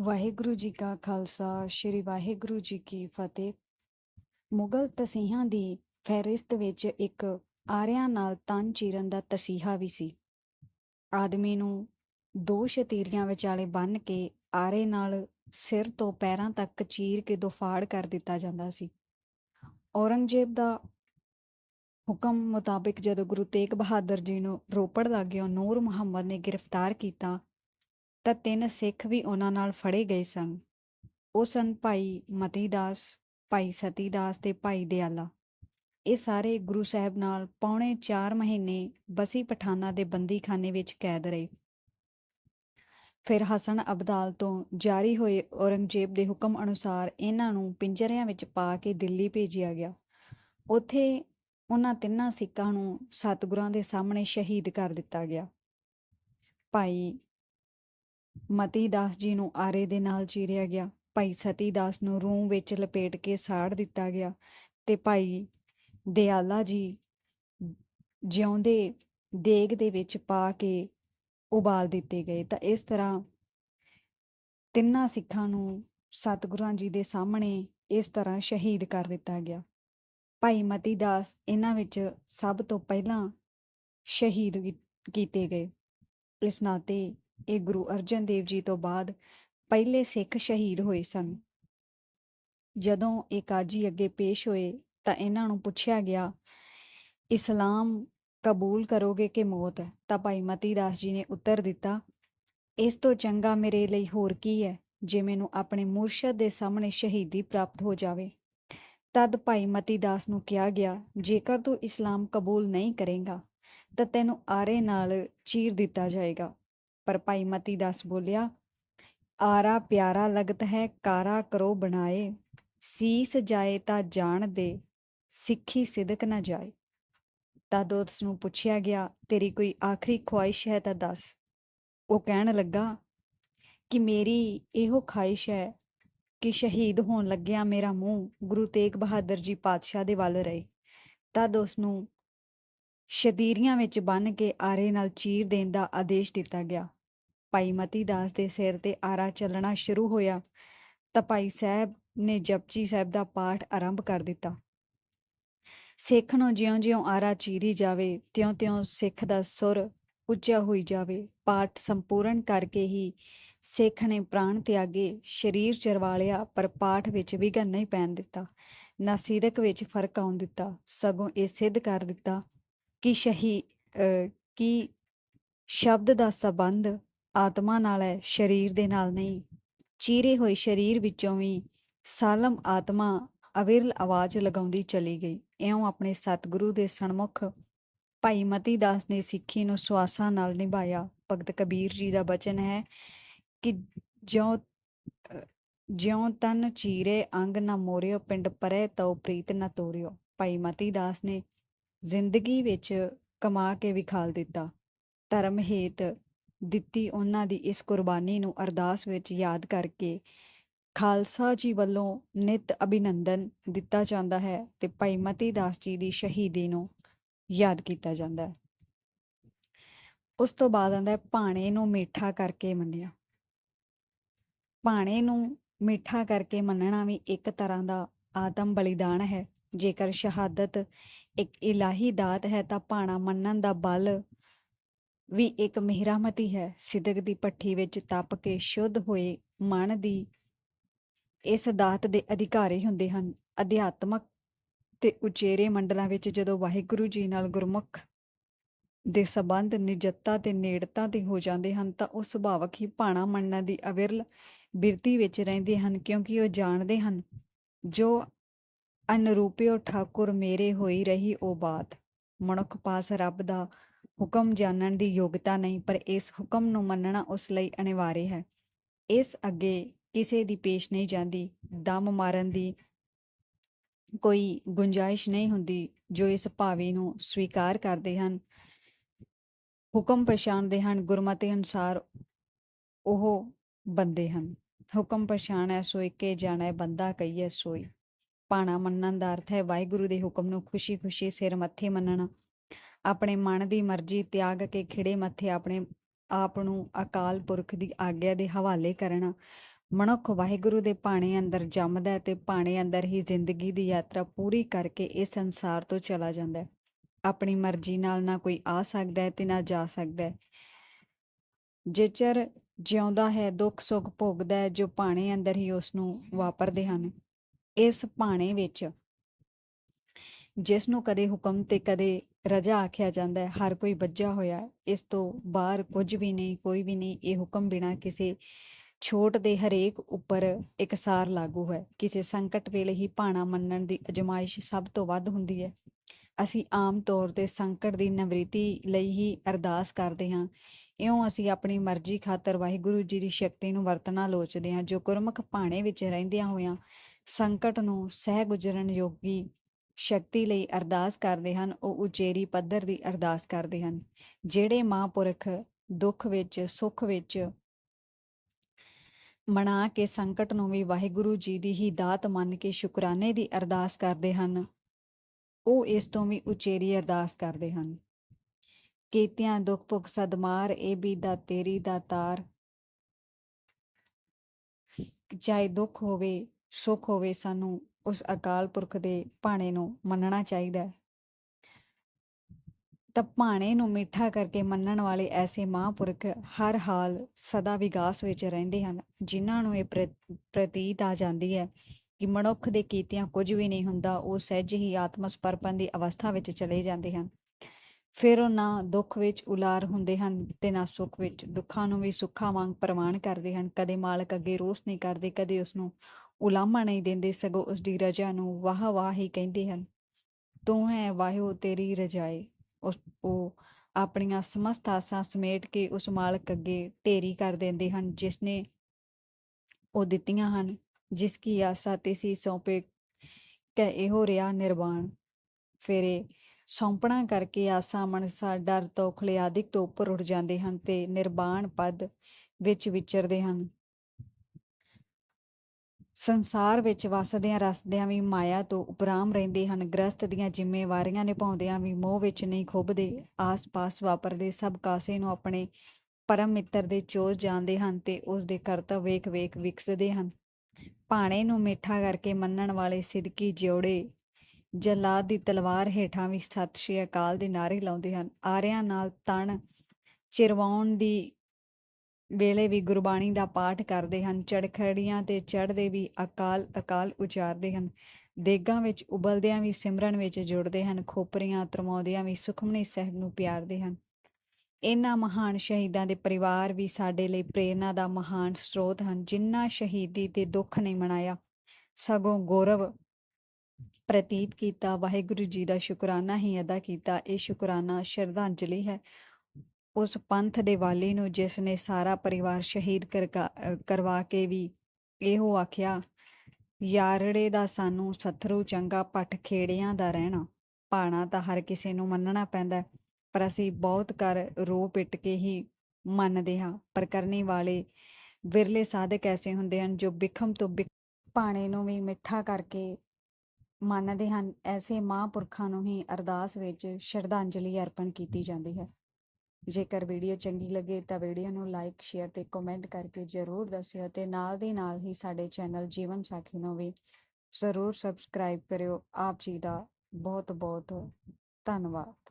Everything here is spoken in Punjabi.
ਵਾਹਿਗੁਰੂ ਜੀ ਕਾ ਖਾਲਸਾ, ਸ੍ਰੀ ਵਾਹਿਗੁਰੂ ਜੀ ਕੀ ਫਤਿਹ। ਮੁਗਲ ਤਸੀਹਾਂ ਦੀ ਫਹਿਰਿਸਤ ਵਿੱਚ ਇੱਕ ਆਰਿਆਂ ਨਾਲ ਤਨ ਚੀਰਨ ਦਾ ਤਸੀਹਾ ਵੀ ਸੀ। ਆਦਮੀ ਨੂੰ ਦੋ ਸ਼ਤੀਰੀਆਂ ਵਿਚਾਲੇ ਬੰਨ੍ਹ ਕੇ ਆਰੇ ਨਾਲ ਸਿਰ ਤੋਂ ਪੈਰਾਂ ਤੱਕ ਚੀਰ ਕੇ ਦੋਫਾੜ ਕਰ ਦਿੱਤਾ ਜਾਂਦਾ ਸੀ। ਔਰੰਗਜ਼ੇਬ ਦਾ ਹੁਕਮ ਮੁਤਾਬਿਕ ਜਦੋਂ ਗੁਰੂ ਤੇਗ ਬਹਾਦਰ ਜੀ ਨੂੰ ਰੋਪੜ ਲਾਗਿਓ ਨੂਰ ਮੁਹੰਮਦ ਨੇ ਗ੍ਰਿਫਤਾਰ ਕੀਤਾ ਤਾਂ ਤਿੰਨ ਸਿੱਖ ਵੀ ਉਹਨਾਂ ਨਾਲ ਫੜੇ ਗਏ ਸਨ। ਉਹ ਸਨ ਭਾਈ ਮਤੀ ਦਾਸ ਭਾਈ ਸਤੀ ਦਾਸ ਤੇ ਭਾਈ ਦਿਆਲਾ। ਇਹ ਸਾਰੇ ਗੁਰੂ ਸਾਹਿਬ ਨਾਲ ਪੌਣੇ 4 ਮਹੀਨੇ ਬਸੀ ਪਠਾਨਾ ਦੇ ਬੰਦੀਖਾਨੇ ਵਿੱਚ ਕੈਦ ਰਹੇ। ਫਿਰ ਹਸਨ ਅਬਦਾਲ ਤੋਂ ਜਾਰੀ ਹੋਏ ਔਰੰਗਜ਼ੇਬ ਦੇ ਹੁਕਮ ਅਨੁਸਾਰ ਇਹਨਾਂ ਨੂੰ ਪਿੰਜਰਿਆਂ ਵਿੱਚ ਪਾ ਕੇ ਦਿੱਲੀ ਭੇਜਿਆ ਗਿਆ। ਉੱਥੇ ਉਹਨਾਂ ਤਿੰਨਾਂ ਸਿੱਖਾਂ ਨੂੰ ਸਤਿਗੁਰਾਂ ਦੇ ਸਾਹਮਣੇ ਸ਼ਹੀਦ ਕਰ ਦਿੱਤਾ ਗਿਆ। ਭਾਈ ਮਤੀ ਦਾਸ ਜੀ ਨੂੰ ਆਰੇ ਦੇ ਨਾਲ ਚੀਰਿਆ ਗਿਆ। ਭਾਈ ਸਤੀ ਦਾਸ ਨੂੰ ਰੂੰ ਵਿੱਚ ਲਪੇਟ ਕੇ ਸਾੜ ਦਿੱਤਾ ਗਿਆ ਤੇ ਭਾਈ ਦਿਆਲਾ ਜੀ ਜਿਉਂਦੇ ਦੇਗ ਦੇ ਵਿੱਚ ਪਾ ਕੇ ਉਬਾਲ ਦਿੱਤੇ ਗਏ। ਤਾਂ ਇਸ ਤਰ੍ਹਾਂ ਤਿੰਨਾਂ ਸਿੱਖਾਂ ਨੂੰ ਸਤਿਗੁਰਾਂ ਜੀ ਦੇ ਸਾਹਮਣੇ ਇਸ ਤਰ੍ਹਾਂ ਸ਼ਹੀਦ ਕਰ ਦਿੱਤਾ ਗਿਆ। ਭਾਈ ਮਤੀ ਦਾਸ ਇਹਨਾਂ ਵਿੱਚ ਸਭ ਤੋਂ ਪਹਿਲਾਂ ਸ਼ਹੀਦ ਕੀਤੇ ਗਏ। ਇਸ ਨਾਤੇ ਇਹ ਗੁਰੂ ਅਰਜਨ ਦੇਵ ਜੀ ਤੋਂ ਬਾਅਦ ਪਹਿਲੇ ਸਿੱਖ ਸ਼ਹੀਦ ਹੋਏ ਸਨ। ਜਦੋਂ ਇਹ ਕਾਜੀ ਅੱਗੇ ਪੇਸ਼ ਹੋਏ ਤਾਂ ਇਹਨਾਂ ਨੂੰ ਪੁੱਛਿਆ ਗਿਆ, ਇਸਲਾਮ ਕਬੂਲ ਕਰੋਗੇ ਕਿ ਮੌਤ ਹੈ? ਤਾਂ ਭਾਈ ਮਤੀ ਦਾਸ ਜੀ ਨੇ ਉੱਤਰ ਦਿੱਤਾ, ਇਸ ਤੋਂ ਚੰਗਾ ਮੇਰੇ ਲਈ ਹੋਰ ਕੀ ਹੈ, ਜੇ ਮੈਨੂੰ ਆਪਣੇ ਮੁਰਸ਼ਦ ਦੇ ਸਾਹਮਣੇ ਸ਼ਹੀਦੀ ਪ੍ਰਾਪਤ ਹੋ ਜਾਵੇ? ਤਦ ਭਾਈ ਮਤੀ ਦਾਸ ਨੂੰ ਕਿਹਾ ਗਿਆ, ਜੇਕਰ ਤੂੰ ਇਸਲਾਮ ਕਬੂਲ ਨਹੀਂ ਕਰੇਗਾ, ਤਾਂ ਤੈਨੂੰ ਆਰੇ ਨਾਲ ਚੀਰ ਦਿੱਤਾ ਜਾਏਗਾ। ਪਰ ਭਾਈ ਮਤੀ ਦਾਸ ਬੋਲਿਆ, ਆਰਾ ਪਿਆਰਾ ਲਗਤ ਹੈ, ਕਾਰਾ ਕਰੋ ਬਣਾਏ। ਸੀਸ ਜਾਏ ਤਾਂ ਜਾਣ ਦੇ, ਸਿੱਖੀ ਸਿਦਕ ਨਾ ਜਾਏ। ਤਦ ਉਸ ਨੂੰ ਪੁੱਛਿਆ ਗਿਆ, ਤੇਰੀ ਕੋਈ ਆਖਰੀ ਖੁਆਇਸ਼ ਹੈ ਤਾਂ ਦੱਸ। ਉਹ ਕਹਿਣ ਲੱਗਾ, ਕਿ ਮੇਰੀ ਇਹੋ ਖਾਹਿਸ਼ ਹੈ ਕਿ ਸ਼ਹੀਦ ਹੋਣ ਲੱਗਿਆ ਮੇਰਾ ਮੂੰਹ ਗੁਰੂ ਤੇਗ ਬਹਾਦਰ ਜੀ ਪਾਤਸ਼ਾਹ ਦੇ ਵੱਲ ਰਹੇ। ਤਦ ਉਸ ਨੂੰ ਸ਼ਤੀਰੀਆਂ ਵਿੱਚ ਬੰਨ੍ਹ ਕੇ ਆਰੇ ਨਾਲ ਚੀਰ ਦੇਣ ਦਾ ਆਦੇਸ਼ ਦਿੱਤਾ ਗਿਆ। ਭਾਈ ਮਤੀ ਦਾਸ ਦੇ ਸਿਰ ਤੇ ਆਰਾ ਚੱਲਣਾ ਸ਼ੁਰੂ ਹੋਇਆ, ਤਾਂ ਭਾਈ ਸਾਹਿਬ ਨੇ ਜਪਜੀ ਸਾਹਿਬ ਦਾ ਪਾਠ ਆਰੰਭ ਕਰ ਦਿੱਤਾ। ਸਿੱਖ ਨੂੰ ਜਿਉਂ-ਜਿਉਂ ਆਰਾ ਚੀਰੀ ਜਾਵੇ, ਤਿਉਂ-ਤਿਉਂ ਸਿੱਖ ਦਾ ਸੁਰ ਉੱਚਾ ਹੋਈ ਜਾਵੇ। ਪਾਠ ਸੰਪੂਰਨ ਕਰਕੇ ਹੀ ਸਿੱਖ ਨੇ ਪ੍ਰਾਣ ਤਿਆਗੇ, ਸਰੀਰ ਚਰਵਾ ਲਿਆ ਪਰ ਪਾਠ ਵਿੱਚ ਵਿਘਨ ਨਹੀਂ ਪੈਣ ਦਿੱਤਾ, ਨਾ ਸਿਦਕ ਵਿੱਚ ਫ਼ਰਕ ਆਉਣ ਦਿੱਤਾ, ਸਗੋਂ ਇਹ ਸਿੱਧ ਕਰ ਦਿੱਤਾ ਕਿ ਸ਼ਹੀ ਕਿ ਸ਼ਬਦ ਦਾ ਸਬੰਧ ਆਤਮਾ ਨਾਲ ਹੈ ਸਰੀਰ ਦੇ ਨਾਲ ਨਹੀਂ। ਚੀਰੇ ਹੋਏ ਸਰੀਰ ਵਿੱਚੋਂ ਵੀ ਸਾਲਮ ਆਤਮਾ ਅਵਿਰਲ ਆਵਾਜ਼ ਲਗਾਉਂਦੀ ਚਲੀ ਗਈ। ਇਉਂ ਆਪਣੇ ਸਤਿਗੁਰੂ ਦੇ ਸਨਮੁਖ ਭਾਈ ਮਤੀ ਦਾਸ ਨੇ ਸਿੱਖੀ ਨੂੰ ਸਵਾਸਾਂ ਨਾਲ ਨਿਭਾਇਆ। ਭਗਤ ਕਬੀਰ ਜੀ ਦਾ ਬਚਨ ਹੈ ਕਿ ਜਿਉ ਅ, ਜਿਉ ਤਨ ਚੀਰੇ ਅੰਗ ਨਾ ਮੋਰਿਓ ਪਿੰਡ ਪਰੇ ਤਉ ਪ੍ਰੀਤ ਨਾ ਤੋਰਿਓ। ਭਾਈ ਮਤੀ ਦਾਸ ਨੇ ਜ਼ਿੰਦਗੀ ਵਿੱਚ ਕਮਾ ਕੇ ਵਿਖਾਲ ਦਿੱਤਾ। ਧਰਮ ਹੇਤ ਦਿੱਤੀ ਉਹਨਾਂ ਦੀ ਇਸ ਕੁਰਬਾਨੀ ਨੂੰ ਅਰਦਾਸ ਵਿੱਚ ਯਾਦ ਕਰਕੇ ਖਾਲਸਾ ਜੀ ਵੱਲੋਂ ਨਿਤ ਅਭਿਨੰਦਨ ਦਿੱਤਾ ਜਾਂਦਾ ਹੈ ਤੇ ਭਾਈ ਮਤੀ ਦਾਸ ਜੀ ਦੀ ਸ਼ਹੀਦੀ ਨੂੰ ਯਾਦ ਕੀਤਾ ਜਾਂਦਾ ਹੈ। ਉਸ ਤੋਂ ਬਾਅਦ ਆਉਂਦਾ ਹੈ ਭਾਣੇ ਨੂੰ ਮਿੱਠਾ ਕਰਕੇ ਮੰਨਿਆ। ਭਾਣੇ ਨੂੰ ਮਿੱਠਾ ਕਰਕੇ ਮੰਨਣਾ ਵੀ ਇੱਕ ਤਰ੍ਹਾਂ ਦਾ ਆਤਮ ਬਲੀਦਾਨ ਹੈ। ਜੇਕਰ ਸ਼ਹਾਦਤ ਇੱਕ ਇਲਾਹੀ ਦਾਤ ਹੈ ਤਾਂ ਭਾਣਾ ਮੰਨਣ ਦਾ ਬਲ ਵੀ ਇੱਕ ਮਿਹਰਾਮਤੀ ਹੈ। ਸਿਦਕ ਦੀ ਪੱਠੀ ਵਿੱਚ ਤਪ ਕੇ ਸ਼ੁੱਧ ਹੋਏ ਮਨ ਦੀ ਇਸ ਦਾਤ ਦੇ ਅਧਿਕਾਰੀ ਹੁੰਦੇ ਹਨ। ਅਧਿਆਤਮਕ ਤੇ ਉਚੇਰੇ ਮੰਡਲਾਂ ਵਿੱਚ ਜਦੋਂ ਵਾਹਿਗੁਰੂ ਜੀ ਨਾਲ ਗੁਰਮੁਖ ਦੇ ਸਬੰਧ ਨਿਜਤਾ ਤੇ ਨੇੜਤਾ ਤੇ ਹੋ ਜਾਂਦੇ ਹਨ, ਤਾਂ ਉਹ ਸੁਭਾਵਕ ਹੀ ਭਾਣਾ ਮੰਨਣ ਦੀ ਅਵਿਰਲ ਬਿਰਤੀ ਵਿੱਚ ਰਹਿੰਦੇ ਹਨ, ਕਿਉਂਕਿ ਉਹ ਜਾਣਦੇ ਹਨ, ਜੋ ਅਨਰੂਪਿਓ ਠਾਕੁਰ ਮੇਰੇ ਹੋਈ ਰਹੀ ਉਹ ਬਾਤ। ਮਨੁੱਖ ਪਾਸ ਰੱਬ ਦਾ ਹੁਕਮ ਜਾਣਨ ਦੀ ਯੋਗਤਾ ਨਹੀਂ, ਪਰ ਇਸ ਹੁਕਮ ਨੂੰ ਮੰਨਣਾ ਉਸ ਲਈ ਅਨਿਵਾਰੀ ਹੈ। ਇਸ ਅੱਗੇ ਕਿਸੇ ਦੀ ਪੇਸ਼ ਨਹੀਂ ਜਾਂਦੀ, ਦਮ ਮਾਰਨ ਦੀ ਕੋਈ ਗੁੰਜਾਇਸ਼ ਨਹੀਂ ਹੁੰਦੀ, ਜੋ ਇਸ ਭਾਵੀ ਨੂੰ ਸਵੀਕਾਰ ਕਰਦੇ ਹਨ। ਹੁਕਮ ਪਛਾਣਦੇ ਹਨ, ਗੁਰਮਤਿ ਅਨੁਸਾਰ ਉਹ ਬੰਦੇ ਹਨ। ਹੁਕਮ ਪਛਾਣੈ ਸੋਈ ਕੇ ਜਾਣੈ ਬੰਦਾ ਕਹੀਏ ਸੋਈ। ਪਾਣਾ ਮੰਨਣ ਦਾ ਅਰਥ ਹੈ, ਵਾਹਿਗੁਰੂ ਦੇ ਹੁਕਮ ਨੂੰ ਖੁਸ਼ੀ-ਖੁਸ਼ੀ ਸਿਰ ਮੱਥੇ ਮੰਨਣਾ। ਆਪਣੇ ਮਨ ਦੀ ਮਰਜ਼ੀ ਤਿਆਗ ਕੇ ਖਿੜੇ ਮੱਥੇ ਆਪਣੇ ਆਪ ਨੂੰ ਅਕਾਲ ਪੁਰਖ ਦੀ ਆਗਿਆ ਦੇ ਹਵਾਲੇ ਕਰਨਾ। ਮਨੁੱਖ ਵਾਹਿਗੁਰੂ ਦੇ ਭਾਣੇ ਅੰਦਰ ਜੰਮਦਾ ਹੈ ਤੇ ਭਾਣੇ ਅੰਦਰ ਹੀ ਜ਼ਿੰਦਗੀ ਦੀ ਯਾਤਰਾ ਪੂਰੀ ਕਰਕੇ ਇਸ ਸੰਸਾਰ ਤੋਂ ਚਲਾ ਜਾਂਦਾ ਹੈ। ਆਪਣੀ ਮਰਜ਼ੀ ਨਾਲ ਨਾ ਕੋਈ ਆ ਸਕਦਾ ਹੈ ਤੇ ਨਾ ਜਾ ਸਕਦਾ ਹੈ। ਜਿਚਰ ਜਿਉਂਦਾ ਹੈ, ਦੁੱਖ ਸੁੱਖ ਭੋਗਦਾ ਹੈ, ਜੋ ਭਾਣੇ ਅੰਦਰ ਹੀ ਉਸ ਨੂੰ ਵਾਪਰਦੇ ਹਨ। ਇਸ ਭਾਣੇ ਵਿੱਚ ਜਿਸ ਨੂੰ ਕਦੇ ਹੁਕਮ ਤੇ ਕਦੇ ਰਜਾ ਆਖਿਆ ਜਾਂਦਾ ਹੈ, ਹਰ ਕੋਈ ਵੱਜਾ ਹੋਇਆ ਇਸ ਤੋਂ ਬਾਹਰ ਕੁਝ ਵੀ ਨਹੀਂ, ਕੋਈ ਵੀ ਨਹੀਂ, ਇਹ ਹੁਕਮ ਬਿਨਾ ਕਿਸੇ ਛੋਟ ਦੇ ਹਰੇਕ ਉੱਪਰ ਇਕਸਾਰ ਲਾਗੂ ਹੈ। ਕਿਸੇ ਸੰਕਟ ਵੇਲੇ ਹੀ ਭਾਣਾ ਮੰਨਣ ਦੀ ਅਜਮਾਇਸ਼ ਸਭ ਤੋਂ ਵੱਧ ਹੁੰਦੀ ਹੈ। ਅਸੀਂ ਆਮ ਤੌਰ ਤੇ ਸੰਕਟ ਦੀ ਨਿਵ੍ਰਿਤੀ ਲਈ ਹੀ ਅਰਦਾਸ ਕਰਦੇ ਹਾਂ। ਇਉਂ ਅਸੀਂ ਆਪਣੀ ਮਰਜ਼ੀ ਖਾਤਰ ਵਾਹਿਗੁਰੂ ਜੀ ਦੀ ਸ਼ਕਤੀ ਨੂੰ ਵਰਤਣਾ ਲੋਚਦੇ ਹਾਂ, ਜੋ ਗੁਰਮੁਖ ਭਾਣੇ ਵਿੱਚ ਰਹਿੰਦਿਆਂ ਹੋਇਆਂ ਸੰਕਟ ਨੂੰ ਸਹਿ ਗੁਜ਼ਰਨ ਯੋਗੀ ਸ਼ਕਤੀ ਲਈ ਅਰਦਾਸ ਕਰਦੇ ਹਨ, ਉਹ ਉਚੇਰੀ ਪੱਧਰ ਦੀ ਅਰਦਾਸ ਕਰਦੇ ਹਨ। ਜਿਹੜੇ ਮਹਾਂਪੁਰਖ ਦੁੱਖ ਵਿੱਚ, ਸੁੱਖ ਵਿੱਚ ਮਨਾ ਕੇ ਸੰਕਟ ਨੂੰ ਵੀ ਵਾਹਿਗੁਰੂ ਜੀ ਦੀ ਹੀ ਦਾਤ ਮੰਨ ਕੇ ਸ਼ੁਕਰਾਨੇ ਦੀ ਅਰਦਾਸ ਕਰਦੇ ਹਨ, ਉਹ ਇਸ ਤੋਂ ਵੀ ਉਚੇਰੀ ਅਰਦਾਸ ਕਰਦੇ ਹਨ। ਕੀਤਿਆਂ ਦੁੱਖ ਭੁੱਖ ਸਦਮਾਰ ਇਹ ਵੀ ਦਾ ਤੇਰੀ ਦਾ ਤਾਰ। ਚਾਹੇ ਦੁੱਖ ਹੋਵੇ, ਸੁੱਖ ਹੋਵੇ ਸਾਨੂੰ ਉਸ ਅਕਾਲ ਪੁਰਖ ਦੇ ਭਾਣੇ ਨੂੰ ਮੰਨਣਾ ਚਾਹੀਦਾ ਹੈ। ਤਾਂ ਭਾਣੇ ਨੂੰ ਮਿੱਠਾ ਕਰਕੇ ਮੰਨਣ ਵਾਲੇ ਐਸੇ ਮਹਾਂਪੁਰਖ ਹਰ ਹਾਲ ਸਦਾ ਵਿਗਾਸ ਵਿੱਚ ਰਹਿੰਦੇ ਹਨ, ਜਿਨ੍ਹਾਂ ਨੂੰ ਇਹ ਪ੍ਰਤੀਤ ਆ ਜਾਂਦੀ ਹੈ ਕਿ ਮਨੁੱਖ ਦੇ ਕੀਤਿਆਂ ਕੁਝ ਵੀ ਨਹੀਂ ਹੁੰਦਾ, ਉਹ ਸਹਿਜ ਹੀ ਆਤਮ ਸਮਰਪਣ ਦੀ ਅਵਸਥਾ ਵਿੱਚ ਚਲੇ ਜਾਂਦੇ ਹਨ। ਫਿਰ ਉਹ ਨਾ ਦੁੱਖ ਵਿੱਚ ਉਲਾਰ ਹੁੰਦੇ ਹਨ ਤੇ ਨਾ ਸੁੱਖ ਵਿੱਚ, ਦੁੱਖਾਂ ਨੂੰ ਵੀ ਸੁੱਖਾਂ ਵਾਂਗ ਪ੍ਰਮਾਣ ਕਰਦੇ ਹਨ। ਕਦੇ ਮਾਲਕ ਅੱਗੇ ਰੋਸ ਨਹੀਂ ਕਰਦੇ, ਕਦੇ ਉਸ ਨੂੰ ਉਲਾਮਾ ਨਹੀਂ ਦਿੰਦੇ ਸਗੋਂ ਉਸ ਦੀ ਰਜਾ ਨੂੰ ਵਾਹ ਵਾਹ ਹੀ ਕਹਿੰਦੇ ਹਨ। ਤੂੰ ਹੈ ਵਾਹਿਓ, ਤੇਰੀ ਰਜਾਏ। ਉਸ, ਉਹ ਆਪਣੀਆਂ ਸਮਸਤ ਆਸਾਂ ਸਮੇਟ ਕੇ ਉਸ ਮਾਲਕ ਅੱਗੇ ਢੇਰੀ ਕਰ ਦਿੰਦੇ ਹਨ ਜਿਸ ਨੇ ਉਹ ਦਿੱਤੀਆਂ ਹਨ, ਜਿਸ ਕੀ ਆਸਾ ਤੇ ਸੀ ਸੌਂਪੇ ਕੈ ਇਹੋ ਰਿਹਾ ਨਿਰਵਾਣ। ਫੇਰੇ ਸੌਂਪਣਾ ਕਰਕੇ ਆਸਾਂ ਮਨਸਾ ਡਰ ਤੋਂ ਖਲਿਆਦਿਕ ਤੋਂ ਉੱਪਰ ਉੱਠ ਜਾਂਦੇ ਹਨ ਤੇ ਨਿਰਵਾਣ ਪਦ ਵਿੱਚ ਵਿਚਰਦੇ ਹਨ। ਸੰਸਾਰ ਵਿੱਚ ਵਸਦਿਆਂ ਰਸਦਿਆਂ ਵੀ ਮਾਇਆ ਤੋਂ ਉਪਰਾਮ ਰਹਿੰਦੇ ਹਨ ਗ੍ਰਸਤ ਦੀਆਂ ਜ਼ਿੰਮੇਵਾਰੀਆਂ ਨਿਭਾਉਂਦਿਆਂ ਵੀ ਮੋਹ ਵਿੱਚ ਨਹੀਂ ਖੁੱਭਦੇ, ਆਸ-ਪਾਸ ਵਾਪਰਦੇ ਸਭ ਕਾਸੇ ਨੂੰ ਆਪਣੇ ਪਰਮ ਮਿੱਤਰ ਦੇ ਚੋਜ ਜਾਂਦੇ ਹਨ ਤੇ ਉਸ ਦੇ ਕਰਤੱਵ ਵੇਖ-ਵੇਖ ਵਿਕਸਦੇ ਹਨ। ਭਾਣੇ ਨੂੰ ਮਿੱਠਾ ਕਰਕੇ ਮੰਨਣ ਵਾਲੇ ਸਿਦਕੀ ਜਿਉੜੇ ਜਲਾਦ ਦੀ ਤਲਵਾਰ ਹੇਠਾਂ ਵੀ ਸਤਿ ਸ਼੍ਰੀ ਅਕਾਲ ਦੇ ਨਾਰੇ ਲਾਉਂਦੇ ਹਨ। ਆਰਿਆਂ ਨਾਲ ਤਣ ਚਿਰਵਾਉਣ ਦੀ ਵੇਲੇ ਵੀ ਗੁਰਬਾਣੀ ਦਾ ਪਾਠ ਕਰਦੇ ਹਨ, ਚੜਖੜੀਆਂ ਤੇ ਚੜ੍ਹਦੇ ਵੀ ਅਕਾਲ ਅਕਾਲ ਉਚਾਰਦੇ ਹਨ। ਦੇਗਾਂ ਵਿੱਚ ਉਬਲਦਿਆਂ ਵੀ ਸਿਮਰਨ ਵਿੱਚ ਜੁੜਦੇ ਹਨ, ਖੋਪਰੀਆਂ ਤਰਮਾਉਂਦਿਆਂ ਵੀ ਸੁਖਮਨੀ ਸਾਹਿਬ ਨੂੰ ਪਿਆਰਦੇ ਹਨ। ਇਹਨਾਂ ਮਹਾਨ ਸ਼ਹੀਦਾਂ ਦੇ ਪਰਿਵਾਰ ਵੀ ਸਾਡੇ ਲਈ ਪ੍ਰੇਰਨਾ ਦਾ ਮਹਾਨ ਸਰੋਤ ਹਨ, ਜਿਨ੍ਹਾਂ ਸ਼ਹੀਦੀ ਤੇ ਦੁੱਖ ਨਹੀਂ ਮਨਾਇਆ। ਸਗੋਂ ਗੌਰਵ ਪ੍ਰਤੀਤ ਕੀਤਾ, ਵਾਹਿਗੁਰੂ ਜੀ ਦਾ ਸ਼ੁਕਰਾਨਾ ਹੀ ਅਦਾ ਕੀਤਾ। ਇਹ ਸ਼ੁਕਰਾਨਾ ਸ਼ਰਧਾਂਜਲੀ ਹੈ। ਉਸ ਪੰਥ ਦੇ ਵਾਲੀ ਨੂੰ ਜਿਸ ਨੇ ਸਾਰਾ ਪਰਿਵਾਰ ਸ਼ਹੀਦ ਕਰਕਾ- ਕਰਵਾ ਕੇ ਵੀ ਇਹੋ ਆਖਿਆ, ਯਾਰੜੇ ਦਾ ਸਾਨੂੰ ਸਥਰੂ ਚੰਗਾ ਪੱਠ ਖੇੜਿਆਂ ਦਾ ਰਹਿਣਾ, ਭਾਣਾ ਤਾਂ ਹਰ ਕਿਸੇ ਨੂੰ ਮੰਨਣਾ ਪੈਂਦਾ ਪਰ ਅਸੀਂ ਬਹੁਤ ਕਰ ਰੋ ਪਿੱਟ ਕੇ ਹੀ ਮੰਨਦੇ ਹਾਂ। ਪਰ ਕਰਨੀ ਵਾਲੇ ਵਿਰਲੇ ਸਾਧਕ ਐਸੇ ਹੁੰਦੇ ਹਨ ਜੋ ਬਿਖਮ ਤੋਂ ਬਿਖ, ਭਾਣੇ ਨੂੰ ਵੀ ਮਿੱਠਾ ਕਰਕੇ ਮੰਨਦੇ ਹਨ। ਐਸੇ ਮਹਾਂਪੁਰਖਾਂ ਨੂੰ ਹੀ ਅਰਦਾਸ ਵਿੱਚ ਸ਼ਰਧਾਂਜਲੀ ਅਰਪਣ ਕੀਤੀ ਜਾਂਦੀ ਹੈ। ਜੇਕਰ ਵੀਡੀਓ ਚੰਗੀ ਲੱਗੇ ਤਾਂ ਵੀਡੀਓ ਨੂੰ ਲਾਈਕ, ਸ਼ੇਅਰ ਤੇ ਕਮੈਂਟ ਕਰਕੇ ਜਰੂਰ ਦੱਸਿਓ ਤੇ ਨਾਲ ਦੀ ਨਾਲ ਹੀ ਸਾਡੇ ਚੈਨਲ ਜੀਵਨ ਸਾਖੀ ਨੂੰ ਵੀ ਜ਼ਰੂਰ ਸਬਸਕ੍ਰਾਈਬ ਕਰਿਓ। ਆਪ ਜੀ ਦਾ ਬਹੁਤ ਬਹੁਤ ਧੰਨਵਾਦ।